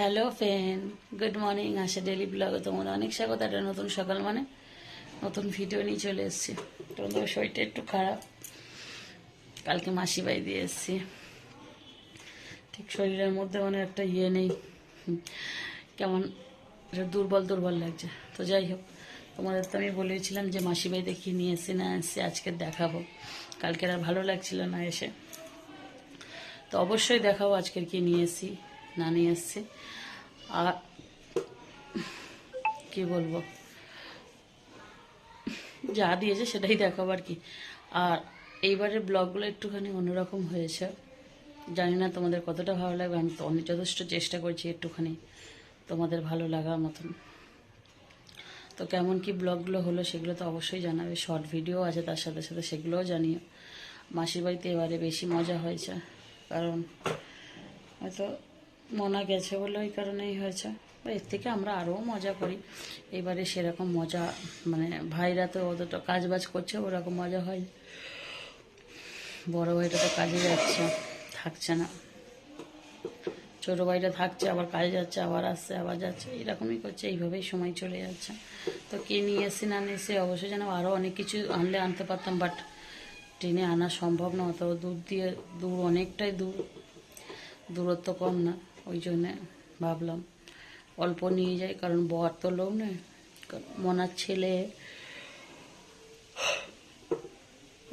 Hello friend good morning আসে daily ব্লগে তোমার অনেক স্বাগত, একটা নতুন সকাল মানে নতুন ভিডিও নিয়ে চলে এসেছি। তোমাদের শরীরটা একটু খারাপ। কালকে মাসি বাই দিয়ে এসেছি। ঠিক শরীরের মধ্যে মানে একটা ইয়ে নেই। কেমন দুর্বল দুর্বল লাগছে। তো যাই হোক, তোমাদের তো আমি বলেছিলাম যে মাসি বাই দেখিয়ে নিয়ে এসেছি না এসে আজকে দেখাবো। কালকে আর ভালো লাগছিল না এসে। তো অবশ্যই দেখাবো আজকের কি নিয়ে এসেছি। না নিয়ে এসেছি। আর কি বলব? যা দিয়েছে সেটাই দেখাবো আর কি। আর এইবারের ব্লগগুলো একটুখানি অন্যরকম হয়েছে। জানি না তোমাদের কতটা ভালো লাগবে। আমি তো অনেক যথেষ্ট চেষ্টা করছি একটুখানি তোমাদের ভালো লাগার মতন। তো কেমন কি ব্লগগুলো হলো সেগুলো তো অবশ্যই জানাবে। শর্ট ভিডিও আছে, তার সাথে সাথে সেগুলোও জানিও। মাসির বাড়িতে এবারে বেশি মজা হয়েছে। কারণ হয়তো মনা গেছে বলে ওই কারণেই হয়েছে। এর থেকে আমরা আরও মজা করি। এবারে সেরকম মজা মানে ভাইরা তো অতটা কাজ বাজ করছে, ওরকম মজা হয়। বড় ভাইটা তো কাজে যাচ্ছে, থাকছে না। ছোটো ভাইটা থাকছে, আবার কাজে যাচ্ছে, আবার আসছে, আবার যাচ্ছে, এরকমই করছে, এইভাবেই সময় চলে যাচ্ছে। তো কে নিয়ে এসে না নিয়ে এসে অবশ্যই যেন আরও অনেক কিছু আনলে আনতে পারতাম, বাট ট্রেনে আনা সম্ভব না, অত দূর দিয়ে, দূর অনেকটাই দূর। দূরত্ব কম না। ওই জন্যে ভাবলাম অল্প নিয়ে যাই, কারণ বর তো লোক নয়, মনার ছেলে।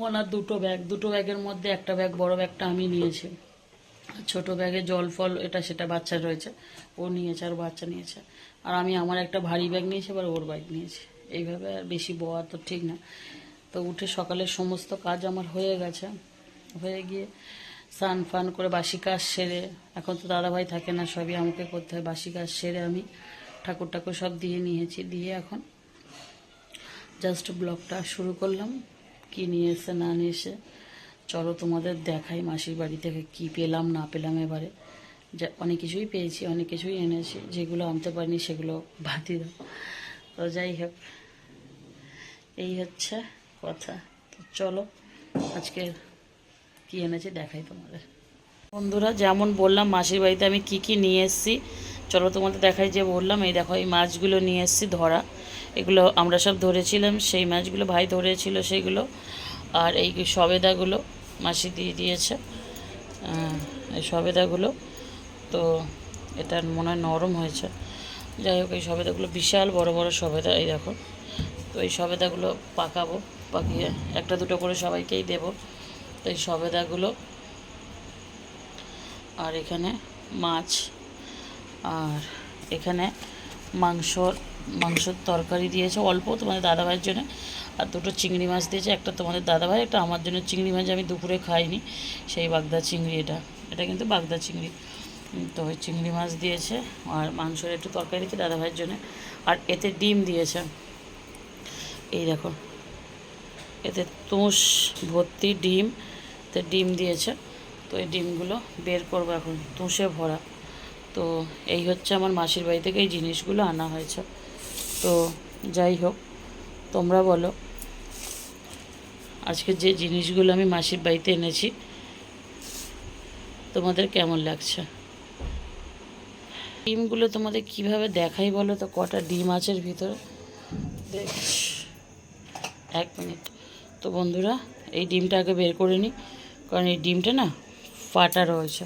ওনার দুটো ব্যাগ দুটো ব্যাগের মধ্যে একটা ব্যাগ বড় ব্যাগটা আমি নিয়েছি। ছোট ব্যাগে জল, ফল, এটা সেটা বাচ্চা রয়েছে, ও নিয়েছে আর বাচ্চা নিয়েছে। আর আমি আমার একটা ভারী ব্যাগ নিয়েছি এবার ওর ব্যাগ নিয়েছি। এইভাবে আর বেশি বয়া তো ঠিক না। তো উঠে সকালের সমস্ত কাজ আমার হয়ে গেছে। হয়ে গিয়ে স্নান ফান করে বাসি কাজ সেরে। এখন তো দাদাভাই থাকে না, সবই আমাকে করতে হয়। বাসি কাজ সেরে আমি ঠাকুর ঠাকুর সব দিয়ে নিয়েছি, দিয়ে এখন জাস্ট ব্লগটা শুরু করলাম। কি নিয়ে এসে, না নিয়ে এসে, চলো তোমাদের দেখাই মাসির বাড়ি থেকে কি পেলাম, না পেলাম এবারে। যা, অনেক কিছুই পেয়েছি, অনেক কিছুই এনেছি, যেগুলো আনতে পারিনি সেগুলো বাতি দাও তো যাই হোক, এই হচ্ছে কথা। তো চলো আজকে কি এনেছে দেখাই তোমাদের। বন্ধুরা, যেমন বললাম, মাসির বাড়িতে আমি কি কি নিয়ে এসেছি, চলো তোমাদের দেখাই যে বললাম। এই দেখো, এই মাছগুলো নিয়ে এসেছি ধরা। এগুলো আমরা সব ধরেছিলাম, সেই মাছগুলো ভাই ধরেছিল সেইগুলো আর এই সবেদাগুলো মাসি দিয়ে দিয়েছে। এই সবেদাগুলো তো এটা মনে হয় নরম হয়েছে। যাই হোক, এই সবেদাগুলো বিশাল বড় বড় সবেদা, এই দেখো। তো এই সবেদাগুলো পাকাবো, পাকিয়ে একটা দুটো করে সবাইকেই দেবো। এই সবেদাগুলো। আর এখানে মাছ, আর এখানে মাংস, মাংসর তরকারি দিয়েছে অল্প তোমাদের দাদাভাইয়ের জন্য। আর দুটো চিংড়ি মাছ দিয়েছে, একটা তোমাদের দাদাভাই, একটা আমার জন্য চিংড়ি মাছ। আমি দুপুরে খাইনি, সেই বাগদা চিংড়ি এটা। এটা কিন্তু বাগদা চিংড়ি। তো ওই চিংড়ি মাছ দিয়েছে, আর মাংসের একটু তরকারি দিয়েছে দাদাভাইয়ের জন্য। আর এতে ডিম দিয়েছে। এই দেখো, এতে তুষ, ভর্তি ডিম তো ডিম দিয়েছে। তো এই ডিমগুলো বের করব এখন তুষে ভরা। তো এই হচ্ছে আমার মাসির বাড়ি থেকে এই জিনিসগুলো আনা হয়েছে। তো যাই হোক, তোমরা বলো, আজকে যে জিনিসগুলো আমি মাসির বাড়িতে এনেছি, তোমাদের কেমন লাগছে? ডিমগুলো তোমাদের কীভাবে দেখাই বলো তো, কটা ডিম আছে ভিতরে? দেখ, এক মিনিট। তো বন্ধুরা, এই ডিমটা আগে বের করে নিই। কারণ এই ডিমটা না ফাটা রয়েছে,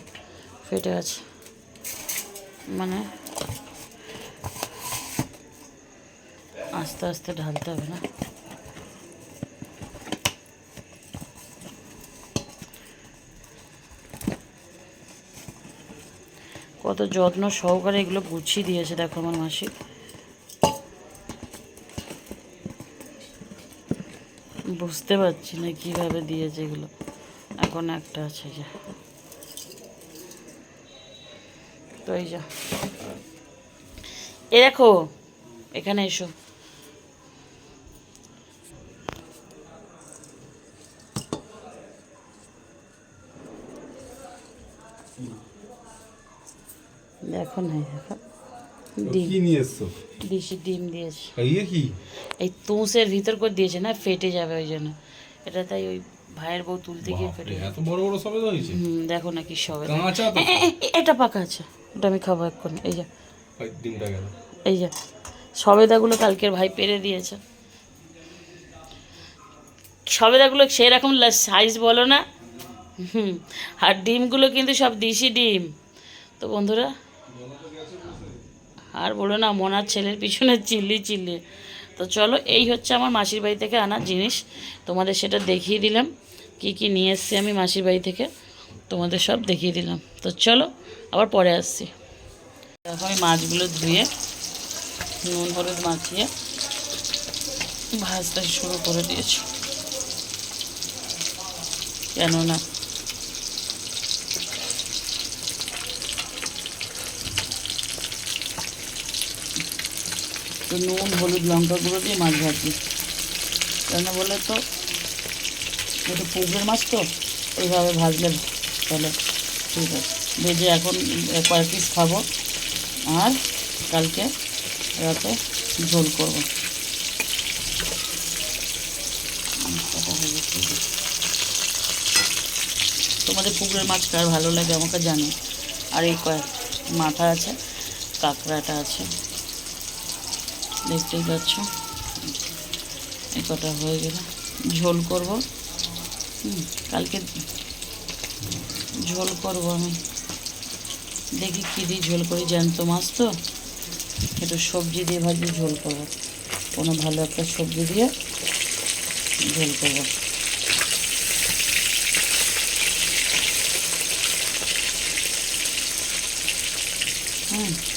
ফেটে আছে মানে আস্তে আস্তে ঢালতে হবে না। কত যত্ন সহকারে এগুলো গুছিয়ে দিয়েছে দেখো আমার মাসি। বুঝতে পারছি না কীভাবে দিয়েছে এগুলো। এখন একটা আছে যে। তো এই যা। এ দেখো এখানে এসো। দেখো না এই দেখো। ডিম। নিয়ে এসছো? দিশি ডিম দিয়েছে। ইয়ে কি? এই তুষের ভিতর করে দিয়েছে না ফেটে যাবে ওই জন্য। এটা তাই ওই ভাইয়ের বউ তুলতে গিয়ে ফেটে এত বড় বড় সবেদা হয়েছে? হুম দেখো না কি সবে কাঁচা তো? এটা পাকা আছে। ওটা আমি খাব এক্ষুনি। এই যে। ডিমটা গেল। এই যে। সবেদাগুলো কালকের ভাই পেরে দিয়েছে। সবেদাগুলো সেরকম সাইজ বলো না। হুম আর ডিমগুলো কিন্তু সব দিশি ডিম। তো বন্ধুরা আর বলো না মনার ছেলের পিছনে চিল্লি চিল্লি। তো চলো, এই হচ্ছে আমার মাসির বাড়ি থেকে আনা জিনিস। তোমাদের সেটা দেখিয়ে দিলাম, কি কি নিয়ে এসছি আমি মাসির বাড়ি থেকে। তোমাদের সব দেখিয়ে দিলাম। তো চলো, আবার পরে আসছি। দেখো আমি মাছগুলো ধুয়ে, নুন, হলুদ মাখিয়ে ভাজতে শুরু করে দিয়েছি। কেননা তো নুন, হলুদ লঙ্কা গুঁড়ো দিয়ে মাছ ভাজি। কেন বলে তো? একটু পুকুরের মাছ তো এইভাবে ভাজলে তাহলে ঠিক আছে। ভেজে এখন কয়েক পিস খাব। আর কালকে রাতে ঝোল করব। তোমাদের পুকুরের মাছ কার ভালো লাগে আমাকে জানো আর এই কয়েক মাথা আছে, কাঁকড়াটা আছে। দেখতেই পাচ্ছ। এই কটা হয়ে গেলে। ঝোল করব। কালকে ঝোল করব আমি। দেখি কী দিয়ে ঝোল করি, জ্যান্ত মাছ তো। একটু সবজি দিয়ে ভাজি, ঝোল করব। কোনো ভালো একটা সবজি দিয়ে ঝোল করব। হুম।